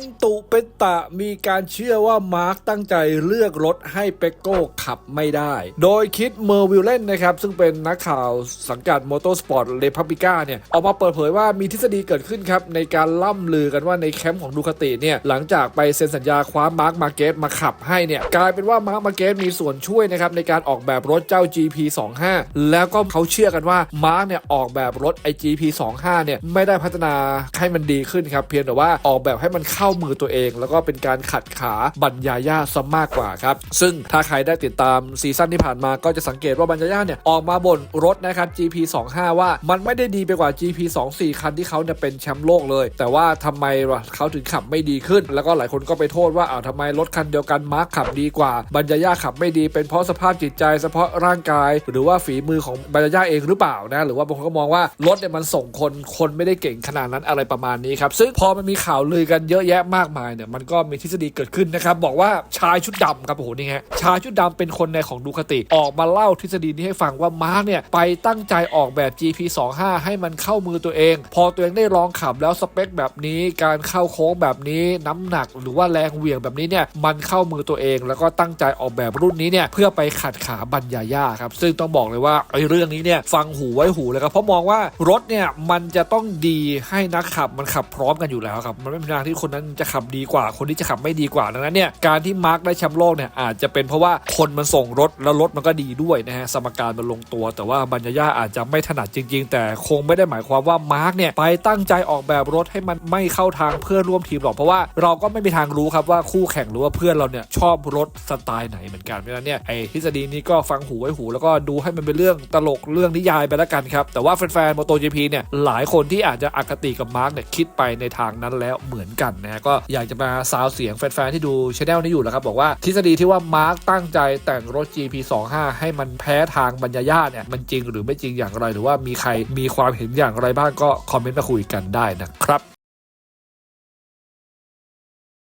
เป็นตุเป็นตะมีการเชื่อว่ามาร์คตั้งใจเลือกรถให้เปกโก้ขับไม่ได้ โดยคิดเมอร์วิลเลนนะครับ ซึ่งเป็นนักข่าวสังกัดมอเตอร์สปอร์ตเ e พับิก้าเนี่ยออกมาเปิดเผยว่ามีทฤษฎีเกิดขึ้นครับ ในการล่ำลือกันว่าในแคมป์ของดูคาติเนี่ย หลังจากไปเซ็นสัญญาคว้ามาร์คมาเกตมาขับให้เนี่ย กลายเป็นว่ามาร์คมาเกตมีส่วนช่วยนะครับในการออกแบบรถเจ้า GP25 แล้วก็เขาเชื่อกันว่ามาร์คเนี่ยออกแบบรถไอ GP25 เนี่ยไม่ได้พัฒนาให้มันดีขึ้นครับเพียงแต่ว่าออกแบบให้มันเข้ามือตัวเอง แล้วก็เป็นการขัดขาบัญญาย่าซะมากกว่าครับ ซึ่งถ้าใครได้ติดตามซีซั่นที่ผ่านมาก็จะสังเกตว่าบัญญาย่าเนี่ยออกมาบนรถนะครับ GP25 ว่ามันไม่ได้ดีไปกว่า GP24 คันที่เขาเนี่ยเป็นแชมป์โลกเลย แต่ว่าทำไมวะเขาถึงขับไม่ดีขึ้น แล้วก็หลายคนก็ไปโทษว่าอ้าวทำไมรถคันเดียวกันมาร์คขับดีกว่าบัญญาย่าขับไม่ดีเป็นเพราะสภาพจิตใจเฉพาะร่างกาย หรือว่าฝีมือของบัญญาย่าเองหรือเปล่านะหรือว่าบางคนก็มองว่ารถเนี่ยมันส่งคนคนไม่ได้เก่งขนาดนั้นอะไรประมาณนี้ครับซึ่งพอมันมีข่าวลือกันเยอะแยะมากมายเนี่ยมันก็มีทฤษฎีเกิดขึ้นนะครับบอกว่าชายชุดดำครับโอ้โหนี่ฮะชายชุดดำเป็นคนในของดูคติ ออกมาเล่าทฤษฎีนี้ให้ฟังว่ามาร์กเนี่ยไปตั้งใจออกแบบ GP25 ให้มันเข้ามือตัวเอง พอตัวเองได้ลองขับแล้วสเปคแบบนี้การเข้าโค้งแบบนี้น้ำหนักหรือว่าแรงเหวี่ยงแบบนี้เนี่ยมันเข้ามือตัวเอง แล้วก็ตั้งใจออกแบบรุ่นนี้เนี่ยเพื่อไปขัดขาบัญญาย่าครับซึ่งต้องบอกเลยว่าไอ้เรื่องนี้เนี่ยฟังหูไว้หูเลยครับเพราะมองว่ารถเนี่ยมันจะต้องดีให้นักขับมันขับพร้อมกันอยู่แล้วครับมันไม่มีทางที่คนนั้นจะขับดีกว่า คนที่จะขับไม่ดีกว่าดังนั้นเนี่ยการที่มาร์กได้แชมป์โลกเนี่ยอาจจะเป็นเพราะว่าคนมันส่งรถแล้วรถมันก็ดีด้วยนะฮะสมการมันลงตัว แต่ว่าบัญญาย่าอาจจะไม่ถนัดจริง ๆ แต่คงไม่ได้หมายความว่ามาร์กเนี่ยไปตั้งใจออกแบบรถให้มันไม่เข้าทางเพื่อนร่วมทีมหรอกเพราะว่าเราก็ไม่มีทางรู้ครับว่าคู่แข่งหรือว่าเพื่อนเราเนี่ยชอบรถสไตล์ไหนเหมือนกันเพราะฉะนั้นเนี่ยไอ้ทฤษฎีนี้ก็ฟังหูไว้หู แล้วก็ดูให้มันเป็นเรื่องตลกเรื่องนิยายไปแล้วกันครับ แต่ว่าแฟนๆ MotoGP เนี่ยหลายคนที่อาจจะอคติกับมาร์กเนี่ยคิดไปในทางนั้นแล้วเหมือนกันนะก็อยากจะมาซาวเสียงแฟนๆที่ดูช anel นี้อยู่แล้วครับ บอกว่าทฤษฎีที่ว่ามาร์กตั้งใจแต่งรถ GP25 ให้มันแพ้ทางบรรยายาเนี่ยมันจริงหรือไม่จริงอย่างไร หรือว่ามีใครมีความเห็นอย่างไรบ้างก็คอมเมนต์มาคุยกันได้นะครับ